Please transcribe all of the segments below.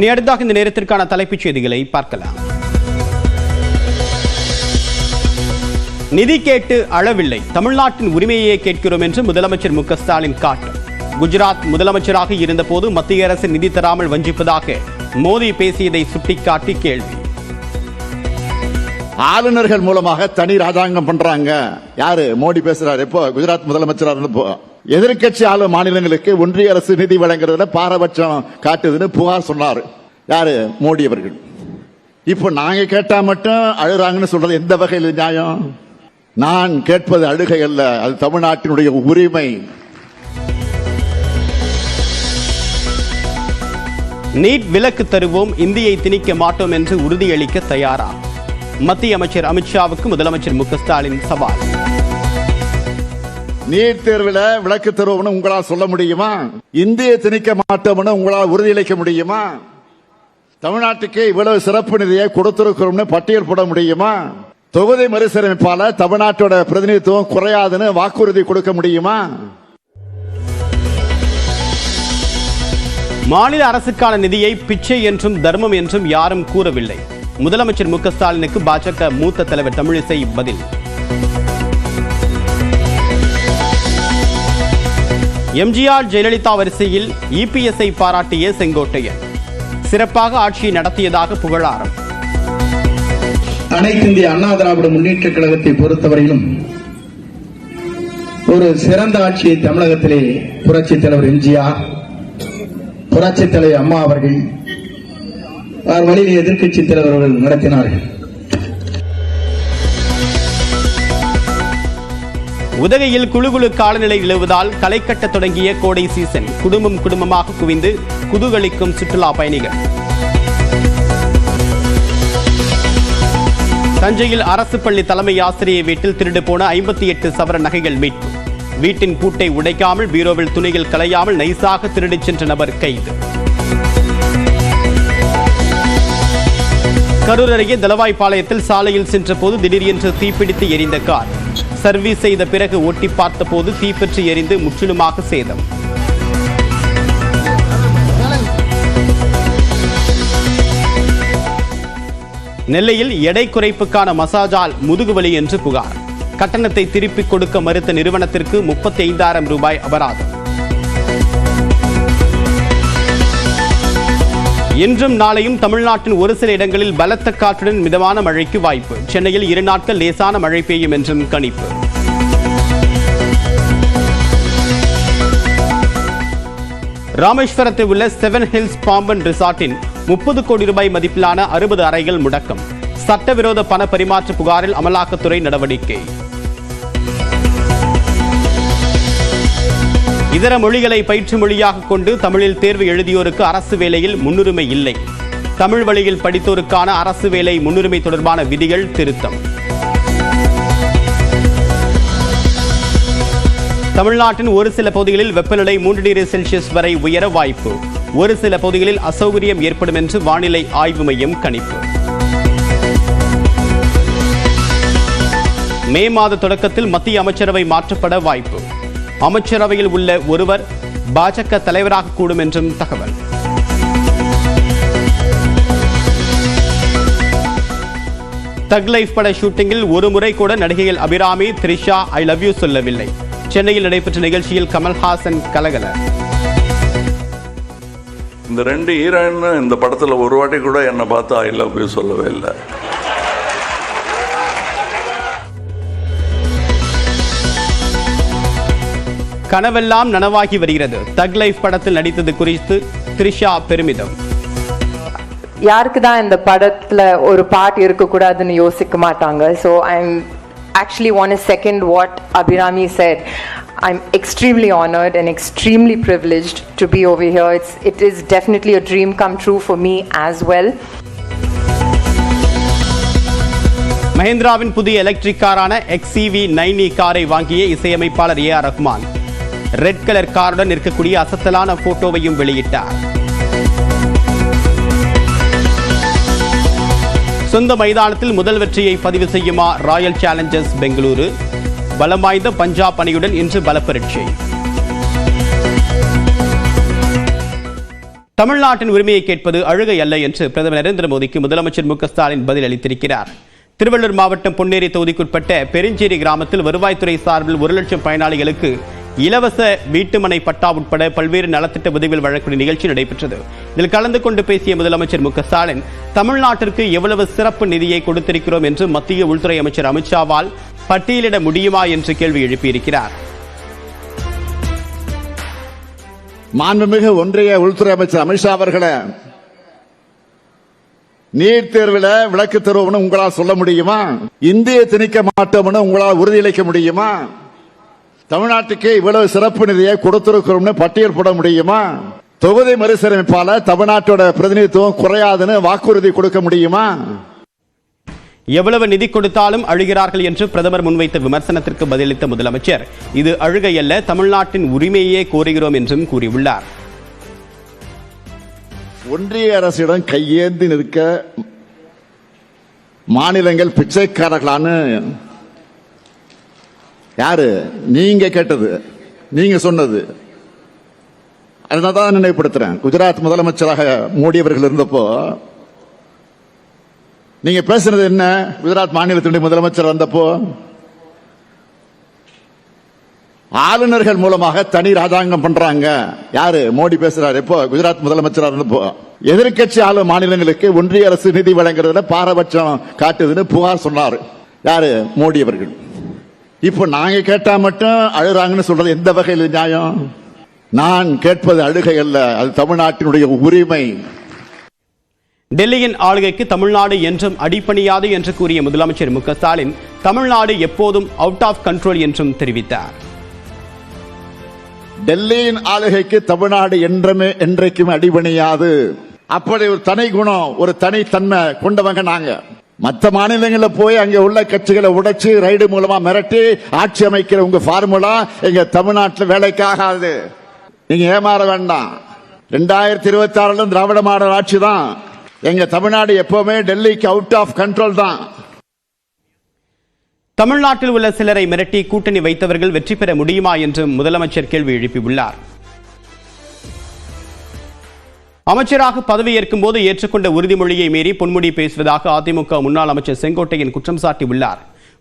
இனி அடுத்தாக இந்த நேரத்திற்கான தலைப்புச் செய்திகளை பார்க்கலாம். நிதி கேட்டு அளவில்லை. தமிழ்நாட்டின் உரிமையை கேட்கிறோம் என்று முதலமைச்சர் மு ஸ்டாலின் காட்டும். குஜராத் முதலமைச்சராக இருந்தபோது மத்திய அரசு நிதி தராமல் வஞ்சிப்பதாக மோடி பேசியதை சுட்டிக்காட்டி கேள்வி. ஆளுநர்கள் மூலமாக தனி ராஜாங்கம் பண்றாங்க. யாரு? மோடி பேசுறாரு. இப்போ குஜராத் முதலமைச்சரா இருந்தப்போ எதிர்க்கட்சி ஆளும் மாநிலங்களுக்கு ஒன்றிய அரசு நிதி வழங்குறதுல பாரபட்சம் காட்டுதுன்னு புகார் சொன்னாரு. யாரு? மோடி அவர்கள். இப்போ நாங்க கேட்டா மட்டும் அழுறாங்கன்னு சொல்றது எந்த வகையில் நியாயம்? நான் கேட்பது அழுகை அல்ல. அது தமிழ்நாட்டினுடைய உரிமை. நீட் விலக்கு தருவோம். இந்தியை திணிக்க மாட்டோம் என்று உறுதியளிக்க தயாரா? மத்திய அமைச்சர் அமித்ஷாவுக்கு முதலமைச்சர் மு ஸ்டாலின் சவால். நீட் தேர்வில் விளக்கு தருவோம்னு உங்களால் சொல்ல முடியுமா? இந்திய திணிக்க மாட்டோம்னு உங்களால் உறுதியளிக்க முடியுமா? தமிழ்நாட்டுக்கு இவ்வளவு சிறப்பு நிதியை கொடுத்திருக்கிறோம்னு பட்டியல் போட முடியுமா? தொகுதி மறுசீரமைப்பால தமிழ்நாட்டோட பிரதிநிதித்துவம் குறையாதுன்னு வாக்குறுதி கொடுக்க முடியுமா? மாநில அரசுக்கான நிதியை பிச்சை என்றும் தர்மம் என்றும் யாரும் கூறவில்லை. முதலமைச்சர் மு ஸ்டாலினுக்கு பாஜக மூத்த தலைவர் தமிழிசை பதில். எம்ஜிஆர் ஜெயலலிதா வரிசையில் இபிஎஸ்ஐ பாராட்டிய செங்கோட்டையன். சிறப்பாக ஆட்சியை நடத்தியதாக புகழாரம். அனைத்து இந்திய அண்ணா திராவிட முன்னேற்ற கழகத்தை பொறுத்தவரையிலும் ஒரு சிறந்த ஆட்சியை தமிழகத்திலே புரட்சி தலைவர் எம்ஜிஆர் புரட்சி தலைவர் அம்மா அவர்கள் அவர் வழியில் எதிர்கட்சி தலைவர்கள் நடத்தினார்கள். உதகையில் குழு காலநிலை நிலவுவதால் களை கட்டத் தொடங்கிய கோடை சீசன் குடும்பம் குடும்பமாக குவிந்து குதூகலிக்கும் சுற்றுலா பயணிகள். தஞ்சையில் அரசு பள்ளி தலைமை ஆசிரியை வீட்டில் திருடு போன ஐம்பத்தி எட்டு சவர நகைகள் மீட்பு. வீட்டின் பூட்டை உடைக்காமல் பீரோவில் துணிகள் களையாமல் நைசாக திருடிச் சென்ற நபர் கைது. கரூர் அருகே தளவாய்ப்பாளையத்தில் சாலையில் சென்றபோது திடீரென்று தீப்பிடித்து எரிந்த கார். சர்வீஸ் செய்த பிறகு ஒட்டி பார்த்தபோது தீப்பற்றி எரிந்து முற்றிலுமாக சேதம். நெல்லையில் எடை குறைப்புக்கான மசாஜால் முதுகுவலி என்று புகார். கட்டணத்தை திருப்பிக் கொடுக்க மறுத்த நிறுவனத்திற்கு முப்பத்தி ஐந்தாயிரம் ரூபாய் அபராதம். இன்றும் நாளையும் தமிழ்நாட்டின் ஒரு சில இடங்களில் பலத்த காற்றுடன் மிதமான மழைக்கு வாய்ப்பு. சென்னையில் இரு நாட்கள் லேசான மழை பெய்யும் என்றும் கணிப்பு. ராமேஸ்வரத்தில் உள்ள செவன் ஹில்ஸ் பாம்பன் ரிசார்ட்டின் முப்பது கோடி ரூபாய் மதிப்பிலான அறுபது அறைகள் முடக்கம். சட்டவிரோத பண பரிமாற்ற புகாரில் அமலாக்கத்துறை நடவடிக்கை. இதர மொழிகளை பயிற்று மொழியாக கொண்டு தமிழில் தேர்வு எழுதியோருக்கு அரசு வேலையில் முன்னுரிமை இல்லை. தமிழ் வழியில் படித்தோருக்கான அரசு வேலை முன்னுரிமை தொடர்பான விதிகள் திருத்தம். தமிழ்நாட்டின் ஒரு சில பகுதிகளில் வெப்பநிலை மூன்று டிகிரி செல்சியஸ் வரை உயர வாய்ப்பு. ஒரு சில பகுதிகளில் அசௌகரியம் ஏற்படும் என்று வானிலை ஆய்வு மையம் கணிப்பு. மே மாத தொடக்கத்தில் மத்திய அமைச்சரவை மாற்றப்பட வாய்ப்பு. அமைச்சரவையில் உள்ள ஒருவர் பாஜக தலைவராக கூடும் என்றும் தகவல். தக் லைஃப் பட ஷூட்டிங்கில் ஒரு முறை கூட நடிகைகள் Abhirami Trisha I love you சொல்லவில்லை. சென்னையில் நடைபெற்ற நிகழ்ச்சியில் கமல்ஹாசன் கலகல. இந்த ரெண்டு ஹீரோயின் இந்த படத்துல ஒரு வாட்டி கூட என்னை பார்த்து ஐ லவ் யூ சொல்லவே இல்லை. கனவெல்லாம் நனவாகி வருகிறது. தக் லைஃப் படத்தில் நடித்தது குறித்து த்ரிஷா பெருமிதம். யாருக்கு தான் இந்த படத்துல ஒரு பாட் இருக்கக்கூடாதுன்னு யோசிக்க மாட்டாங்க. So I'm actually one is second what Abhirami said I'm extremely honoured and extremely privileged to be over here it's it is definitely a dream come true for me as well மஹேந்திராவின் புதிய electric காரான XEV nine காரை வாங்கிய இசையமைப்பாளர் A R Rahman red colour காருடன் இருக்கக்கூடிய அசத்தலான போட்டோவையும் வெளியிட்டார். சொந்த மைதானத்தில் முதல் வெற்றியை பதிவு செய்யுமா ராயல் சேலஞ்சர்ஸ் பெங்களூரு? பலம் வாய்ந்த பஞ்சாப் அணியுடன் இன்று பலப்பரட்சி. தமிழ்நாட்டின் உரிமையை கேட்பது அழுகை அல்ல என்று பிரதமர் நரேந்திர மோடிக்கு முதலமைச்சர் மு ஸ்டாலின் பதில் அளித்திருக்கிறார். திருவள்ளூர் மாவட்டம் பொன்னேரி தொகுதிக்குட்பட்ட பெருஞ்சேரி கிராமத்தில் வருவாய்த்துறை சார்பில் ஒரு லட்சம் பயனாளிகளுக்கு இலவச வீட்டுமனை பட்டா உட்பட பல்வேறு நலத்திட்ட உதவிகள் வழங்கக்கூடிய நிகழ்ச்சி நடைபெற்றது. இதில் கலந்து கொண்டு பேசிய முதலமைச்சர் மு ஸ்டாலின் தமிழ்நாட்டிற்கு எவ்வளவு சிறப்பு நிதியை கொடுத்திருக்கிறோம் என்று மத்திய உள்துறை அமைச்சர் அமித்ஷாவால் பட்டியலிட முடியுமா? என்று கேள்வி எழுப்பியிருக்கிறார். மாண்புமிகு ஒன்றிய உள்துறை அமைச்சர் அமித்ஷா அவர்களை நீட் தேர்வில் விளக்கு தருவோம்னு உங்களால் சொல்ல முடியுமா? இந்திய திணிக்க மாட்டோம்னு உங்களால் உறுதியளிக்க முடியுமா? தமிழ்நாட்டுக்கு இவ்வளவு சிறப்பு நிதியை கொடுத்திருக்கிறோம்னு பட்டியல் போட முடியுமா? தொகுதி மறுசீரமைப்பால தமிழ்நாட்டோட பிரதிநிதித்துவம் குறையாதுன்னு வாக்குறுதி கொடுக்க முடியுமா? எவ்வளவு நிதி கொடுத்தாலும் அழுகிறார்கள் என்று பிரதமர் முன்வைத்த விமர்சனத்திற்கு பதிலளித்த முதலமைச்சர் இது அழுகை அல்ல தமிழ்நாட்டின் உரிமையே கோருகிறோம் என்றும் கூறியுள்ளார். ஒன்றிய அரசிடம் கையேந்தி நிற்க மாநிலங்கள் பிச்சைக்காரர்களான்னு யாரு? நீங்க கேட்டது. நீங்க சொன்னது. அதனால தான் நினைவுபடுத்துறேன். குஜராத் முதலமைச்சராக மோடி அவர்கள் இருந்தப்போ நீங்க பேசுனது என்ன? குஜராத் மாநிலத்தினுடைய முதலமைச்சர் வந்தப்போ ஆளுநர்கள் மூலமாக தனி ராஜாங்கம் பண்றாங்க. யாரு? மோடி பேசுறாரு. இப்போ குஜராத் முதலமைச்சரா இருந்தப்போ. எதிர்க்கட்சி ஆளும் மாநிலங்களுக்கு ஒன்றிய அரசு நிதி வழங்குறதுல பாரபட்சம் காட்டுதுன்னு புகார் சொன்னாரு. யாரு? மோடி அவர்கள். இப்போ நாங்க கேட்டா மட்டும் அழுறாங்கன்னு சொல்றது எந்த வகையில் நியாயம்? நான் கேட்பது அழுகை அல்ல அது தமிழ்நாட்டினுடைய உரிமை. டெல்லியின் ஆளுகைக்கு தமிழ்நாடு என்றும் அடிப்பணியாது என்று கூறிய முதலமைச்சர் மு ஸ்டாலின் தமிழ்நாடு எப்போதும் அவுட் ஆஃப் கண்ட்ரோல் என்றும் தெரிவித்தார். டெல்லியின் ஆளுகைக்கு தமிழ்நாடு என்றுமே என்றைக்கும் அடிபணியாது. அப்படி ஒரு தனி குணம் ஒரு தனி தன்மை கொண்டவங்க நாங்க. மற்ற மாநிலங்களில் போய் அங்கே உள்ள கட்சிகளை உடைச்சு ரைடு மூலமா மிரட்டி ஆட்சி அமைக்கிற உங்க ஃபார்முலா எங்க தமிழ்நாட்டில் வேலைக்காகாது. நீங்க ஏமாற வேண்டாம். ரெண்டாயிரத்தி இருபத்தி ஆறுல திராவிட மாடல் ஆட்சி தான். எங்க தமிழ்நாடு எப்பவுமே டெல்லிக்கு அவுட் ஆஃப் கண்ட்ரோல் தான். தமிழ்நாட்டில் உள்ள சிலரை மிரட்டி கூட்டணி வைத்தவர்கள் வெற்றி பெற முடியுமா என்றும் முதலமைச்சர் கேள்வி எழுப்பியுள்ளார். அமைச்சராக பதவியேற்கும் போது ஏற்றுக்கொண்ட உறுதிமொழியை மீறி பொன்முடி பேசுவதாக அதிமுக முன்னாள் அமைச்சர் செங்கோட்டையன் குற்றம் சாட்டியுள்ளார்.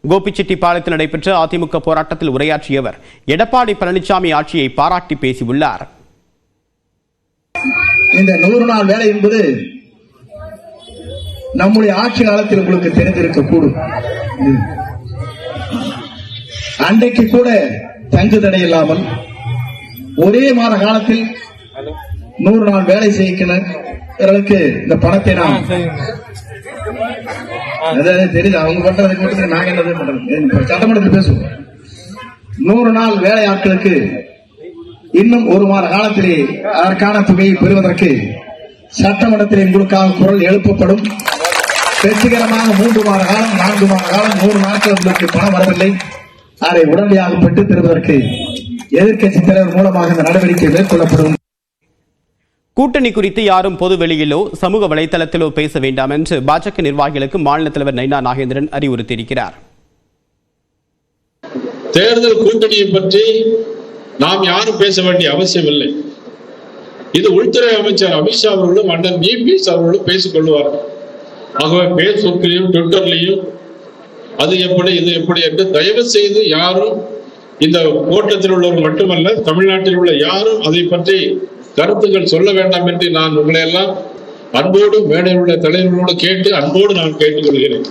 கோபிச்செட்டிப்பாளையத்தில் நடைபெற்ற அதிமுக போராட்டத்தில் உரையாற்றியவர் எடப்பாடி பழனிசாமி ஆட்சியை பாராட்டி பேசியுள்ளார். இந்த நூறு நாள் வேலை என்பது நம்முடைய ஆட்சி காலத்தில் உங்களுக்கு தெரிந்திருக்க கூடும் அன்றைக்கு கூட தங்கு தடை இல்லாமல் ஒரே மாத காலத்தில் நூறு நாள் வேலை செய்யக்கிறவர்களுக்கு இந்த பணத்தை நாம் அதாவது தெரியுது? அவங்க பண்றதுக்கு மட்டும் நாங்க என்னது பண்றது? சட்டமன்றத்தில் பேசுவோம். நூறு நாள் வேலை ஆட்களுக்கு இன்னும் ஒரு மாத காலத்திலே அதற்கான தொகையை பெறுவதற்கு சட்டமன்றத்தில் உங்களுக்காக குரல் எழுப்பப்படும். வெற்றிகரமாக மூன்று மாத காலம் நான்கு மாத காலம் நூறு நாட்கள் உங்களுக்கு பணம் வரவில்லை. அதை உடனடியாக பெற்றுத் தருவதற்கு எதிர்க்கட்சி தலைவர் மூலமாக இந்த நடவடிக்கை மேற்கொள்ளப்படும். கூட்டணி குறித்து யாரும் பொது வெளியிலோ சமூக வலைதளத்திலோ பேச வேண்டாம் என்று பாஜக நிர்வாகிகளுக்கு மாநில தலைவர் நைனா நாகேந்திரன் அறிவுறுத்தியிருக்கிறார். தேர்தல் கூட்டணியை பற்றி நாம் யாரும் பேச வேண்டிய அவசியம் இல்லை இது உள்துறை அமைச்சர் அமித்ஷா அவர்களும் அண்ணன் நீபிஎஸ் அவர்களும் பேசிக் கொள்வார்கள். ஆகவே பேஸ்புக்லையும் ட்விட்டர்லையும் அது எப்படி இது எப்படி என்று தயவு செய்து யாரும் இந்த கோட்டத்தில் உள்ளவர்கள் மட்டுமல்ல தமிழ்நாட்டில் உள்ள யாரும் அதை பற்றி கருத்துக்கள் சொல்ல வேண்டாம் என்று நான் உங்களை எல்லாம் அன்போடு மேடையில் உள்ள தலைவர்களோடு கேட்டு அன்போடு நான் கேட்டுக்கொள்கிறேன்.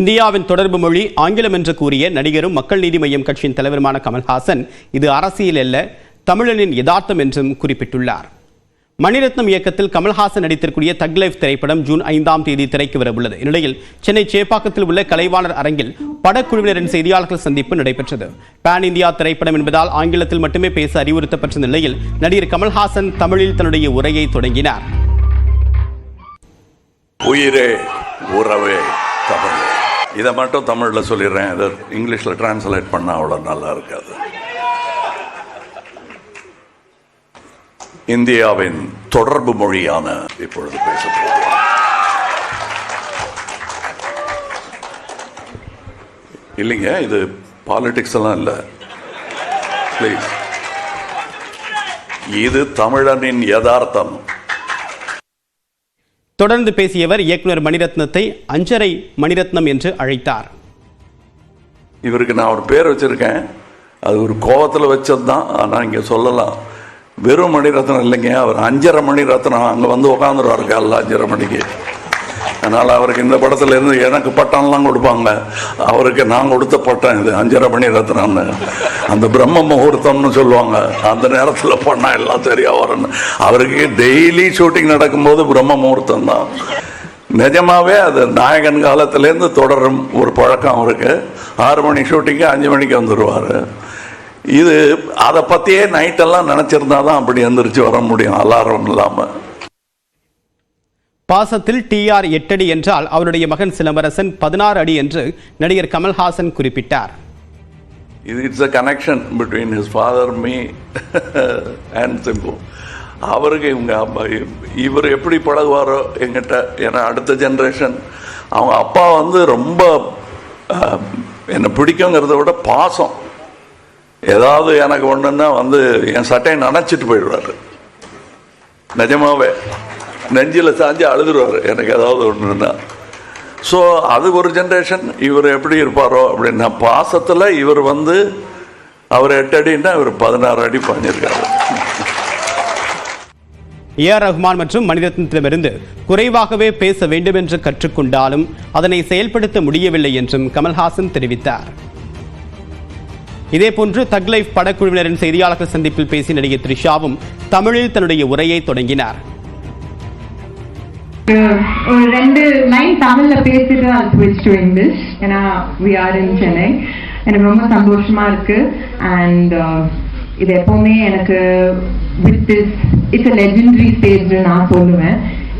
இந்தியாவின் தொடர்பு மொழி ஆங்கிலம் என்று கூறிய நடிகரும் மக்கள் நீதி மய்யம் கட்சியின் தலைவருமான கமல்ஹாசன் இது அரசியல் அல்ல தமிழனின் யதார்த்தம் என்றும் குறிப்பிட்டுள்ளார். மணிரத்னம் இயக்கத்தில் கமல்ஹாசன் நடித்திருக்கூடிய தக் லைஃப் திரைப்படம் ஜூன் ஐந்தாம் தேதி திரைக்கு வரவுள்ளது. இந்நிலையில் சென்னை சேப்பாக்கத்தில் உள்ள கலைவாணர் அரங்கில் படக்குழுவினரின் செய்தியாளர்கள் சந்திப்பு நடைபெற்றது. பேன் இந்தியா திரைப்படம் என்பதால் ஆங்கிலத்தில் மட்டுமே பேச அறிவுறுத்தப்பட்ட நிலையில் நடிகர் கமல்ஹாசன் தமிழில் தன்னுடைய உரையை தொடங்கினார். உயிரே உறவே தமிழ். இதை மட்டும் தமிழில் சொல்லிடுறேன். இதை இங்கிலீஷில் டிரான்ஸ்லேட் பண்ணால் அவ்வளோ நல்லா இருக்காது. இந்தியாவின் தொடர்பு மொழியான இப்பொழுது பேசப்படுவோம் இல்லைங்க இது பாலிடிக்ஸ் எல்லாம் இல்லை. ப்ளீஸ் இது தமிழனின் யதார்த்தம். தொடர்ந்து பேசியவர் இயக்குனர் மணிரத்னத்தை அஞ்சரை மணிரத்னம் என்று அழைத்தார். இவருக்கு நான் ஒரு பேர் வச்சிருக்கேன். அது ஒரு கோவத்தில் வச்சது தான் ஆனால் இங்கே சொல்லலாம். வெறும் மணிரத்னம் இல்லைங்க. அவர் அஞ்சரை மணி ரத்னம் அங்கே வந்து உட்காந்துருவார் காலைல அஞ்சரை மணிக்கு. அதனால் அவருக்கு இந்த படத்தில் இருந்து எனக்கு பட்டம்லாம் கொடுப்பாங்க. அவருக்கு நான் கொடுத்த பட்டம் இது அஞ்சரை மணி ரத்னம்னு அந்த பிரம்ம முகூர்த்தம்னு சொல்லுவாங்க. அந்த நேரத்தில் பண்ணால் எல்லாம் சரியாக வரும்னு. அவருக்கு டெய்லி ஷூட்டிங் நடக்கும்போது பிரம்ம முகூர்த்தம் தான். நிஜமாவே அது நாயகன் காலத்திலேருந்து தொடரும் ஒரு பழக்கம் அவருக்கு. ஆறு மணி ஷூட்டிங்கு அஞ்சு மணிக்கு வந்துடுவார் இது அதை பற்றியே நைட்டெல்லாம் நினச்சிருந்தா தான் அப்படி எந்திரிச்சு வர முடியும் அலாரம் இல்லாமல் பாசத்தில் டிஆர் எட்டடி என்றால் அவருடைய மகன் சிலம்பரசன் பதினாறு அடி என்று நடிகர் கமல்ஹாசன் குறிப்பிட்டார். இது it's a connection between his father me and Simbu அவருக்கு இவங்க அப்பா இவர் எப்படி பழகுவாரோ எங்கிட்ட ஏன்னா அடுத்த ஜென்ரேஷன் அவங்க அப்பா வந்து ரொம்ப என்னை பிடிக்குங்கிறத விட பாசம். ஏதாவது எனக்கு ஒன்றுன்னா வந்து என் சட்டையை நனைச்சிட்டு போயிடுவார். நிஜமாவே. நெஞ்சில் சாஞ்சு அழுதுருவார். எனக்கு ஏதாவது ஒன்றுன்னா ஸோ அது ஒரு ஜென்ரேஷன் இவர் எப்படி இருப்பாரோ அப்படின்னா பாசத்தில் இவர் வந்து அவர் எட்டு அடின்னா இவர் பதினாறு அடி பாஞ்சிருக்காரு. ஏ ஆர் ரஹ்மான் மற்றும் மணிரத்னத்திடமிருந்து குறைவாகவே பேச வேண்டும் என்று கற்றுக்கொண்டாலும் அதனை செயல்படுத்த முடியவில்லை என்றும் கமல்ஹாசன் தெரிவித்தார். இதேபோன்று தக் லைஃப் படக்குழுவினரின் செய்தியாளர்கள் சந்திப்பில் பேசிய நடிகை த்ரிஷாவும் தமிழில் தன்னுடைய உரையை தொடங்கினார். Uh, ஒரு ரெண்டு லைன் தமிழ்ல பேசிட்டு அது ஸ்விட்ச் டு இங்கிலீஷ் ஏன்னா வி ஆர் இன் சென்னை எனக்கு ரொம்ப சந்தோஷமா இருக்கு. அண்ட் uh, இது எப்பவுமே எனக்கு with this it's a legendary stage நான் சொல்லுவேன்.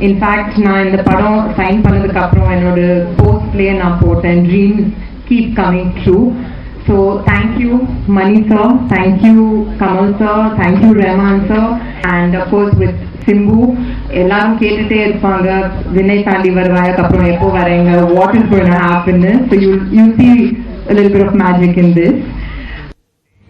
இன்ஃபேக்ட் நான் இந்த படம் சைன் பண்ணதுக்கு அப்புறம் என்னோட போஸ்ட்லயே நான் போட்டேன். Dreams keep coming true so thank you Mani sir thank you Kamal sir thank you Rahman sir and of course with Simbu எல்லாரும் கேட்டுட்டே இருப்பாங்க வினய் தாண்டி வருவாங்க அப்புறம் எப்போ வரீங்க what is going happen so you you see a little bit of magic in this